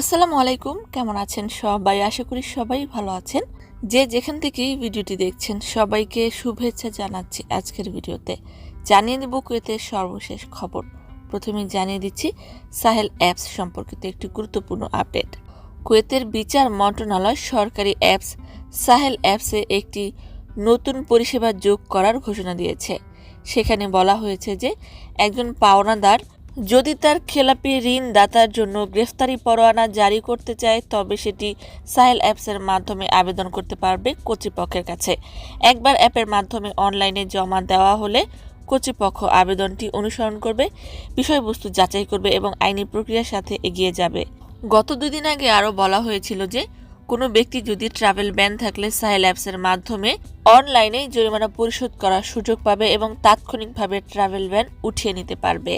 আসসালামু আলাইকুম, কেমন আছেন সবাই? আশা করি সবাই ভালো আছেন। যে যেখান থেকেই ভিডিওটি দেখছেন, সবাইকে শুভেচ্ছা জানাচ্ছি আজকের ভিডিওতে। জানিয়ে দেব কুয়েতের সর্বশেষ খবর। প্রথমে জানিয়ে দিচ্ছি, সাহেল অ্যাপস সম্পর্কিত একটি গুরুত্বপূর্ণ আপডেট। কুয়েতের বিচার মন্ত্রণালয় সরকারি অ্যাপস, সাহেল অ্যাপসে একটি নতুন পরিষেবা যোগ করার ঘোষণা দিয়েছে। সেখানে বলা হয়েছে যে, একজন পাওনাদার যদি তার খেলাপি ঋণদাতার জন্য গ্রেফতারি পরোয়ানা জারি করতে চায়, তবে সেটি সাহেল অ্যাপসের মাধ্যমে আবেদন করতে পারবে কর্তৃপক্ষের কাছে। একবার অ্যাপের মাধ্যমে অনলাইনে জমা দেওয়া হলে কর্তৃপক্ষ আবেদনটি অনুসরণ করবে, বিষয়বস্তু যাচাই করবে এবং আইনি প্রক্রিয়ার সাথে এগিয়ে যাবে। গত দুদিন আগে আরও বলা হয়েছিল যে, কোনো ব্যক্তি যদি ট্রাভেল ব্যান থাকলে সাহেল অ্যাপসের মাধ্যমে অনলাইনে জরিমানা পরিশোধ করার সুযোগ পাবে এবং তাৎক্ষণিকভাবে ট্রাভেল ব্যান উঠিয়ে নিতে পারবে।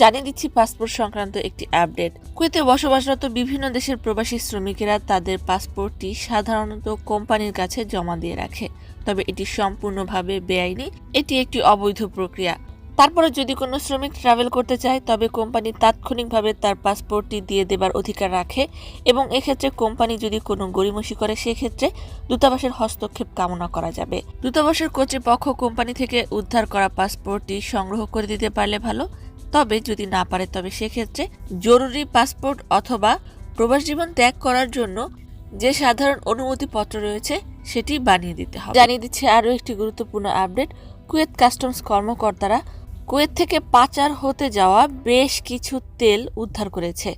জানিয়ে দিচ্ছি, পাসপোর্ট সংক্রান্ত একটি আপডেট। কুয়েতে বসবাসরত বিভিন্ন দেশের প্রবাসী শ্রমিকেরা তাদের পাসপোর্টটি সাধারণত কোম্পানির কাছে জমা দিয়ে রাখে। তবে এটি সম্পূর্ণভাবে বেআইনি, এটি একটি অবৈধ প্রক্রিয়া। তারপরে যদি কোনো শ্রমিক ট্রাভেল করতে চায়, তবে কোম্পানি তাৎক্ষণিকভাবে তার পাসপোর্টটি দিয়ে দেবার অধিকার রাখে এবং এক্ষেত্রে কোম্পানি যদি কোনো গড়িমসি করে, সেক্ষেত্রে দূতাবাসের হস্তক্ষেপ কামনা করা যাবে। দূতাবাসের কর্তৃপক্ষ কোম্পানি থেকে উদ্ধার করা পাসপোর্টটি সংগ্রহ করে দিতে পারলে ভালো। তবে যদি না পারে, তবে সেক্ষেত্রে জরুরি পাসপোর্ট অথবা প্রবাস জীবন ত্যাগ করার জন্য যে সাধারণ অনুমতিপত্র রয়েছে, সেটি বানিয়ে দিতে হবে। জানিয়ে দিচ্ছে আরও একটি গুরুত্বপূর্ণ আপডেট। কুয়েত কাস্টমস কর্মকর্তারা কুয়েত থেকে পাচার হতে যাওয়া বেশ কিছু তেল উদ্ধার করেছে।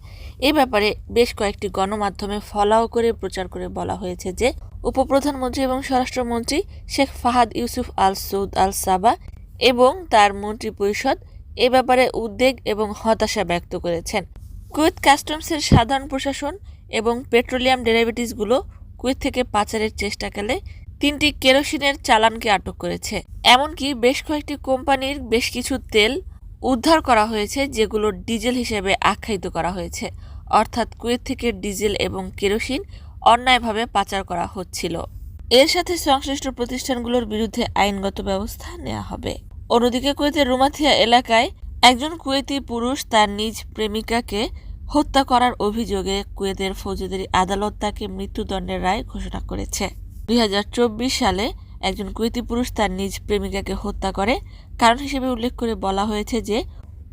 এ ব্যাপারে বেশ কয়েকটি গণমাধ্যমে ফলাও করে প্রচার করে বলা হয়েছে যে, উপপ্রধানমন্ত্রী এবং স্বরাষ্ট্রমন্ত্রী শেখ ফাহাদ ইউসুফ আল সৌদ আল সাবা এবং তার মন্ত্রী পরিষদ এ ব্যাপারে উদ্বেগ এবং হতাশা ব্যক্ত করেছেন। কুয়েত কাস্টমসের সাধারণ প্রশাসন এবং পেট্রোলিয়াম ডেরিভেটিভসগুলো কুয়েত থেকে পাচারের চেষ্টাকালে তিনটি কেরোসিনের চালানকে আটক করেছে। এমনকি বেশ কয়েকটি কোম্পানির বেশ কিছু তেল উদ্ধার করা হয়েছে, যেগুলো ডিজেল হিসেবে আখ্যায়িত করা হয়েছে। অর্থাৎ কুয়েত থেকে ডিজেল এবং কেরোসিন অন্যায়ভাবে পাচার করা হচ্ছিল। এর সাথে সংশ্লিষ্ট প্রতিষ্ঠানগুলোর বিরুদ্ধে আইনগত ব্যবস্থা নেওয়া হবে। অন্যদিকে কুয়েতের রুমাথিয়া এলাকায় একজন কুয়েতি পুরুষ তার নিজ প্রেমিকাকে হত্যা করার অভিযোগে কুয়েতের ফৌজদারি আদালত তাকে মৃত্যুদণ্ডের রায় ঘোষণা করেছে। দুই হাজার চব্বিশ সালে একজন কুয়েতি পুরুষ তার নিজ প্রেমিকাকে হত্যা করে। কারণ হিসেবে উল্লেখ করে বলা হয়েছে যে,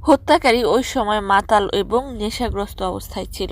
হত্যাকারী ওই সময় মাতাল এবং নেশাগ্রস্ত অবস্থায় ছিল।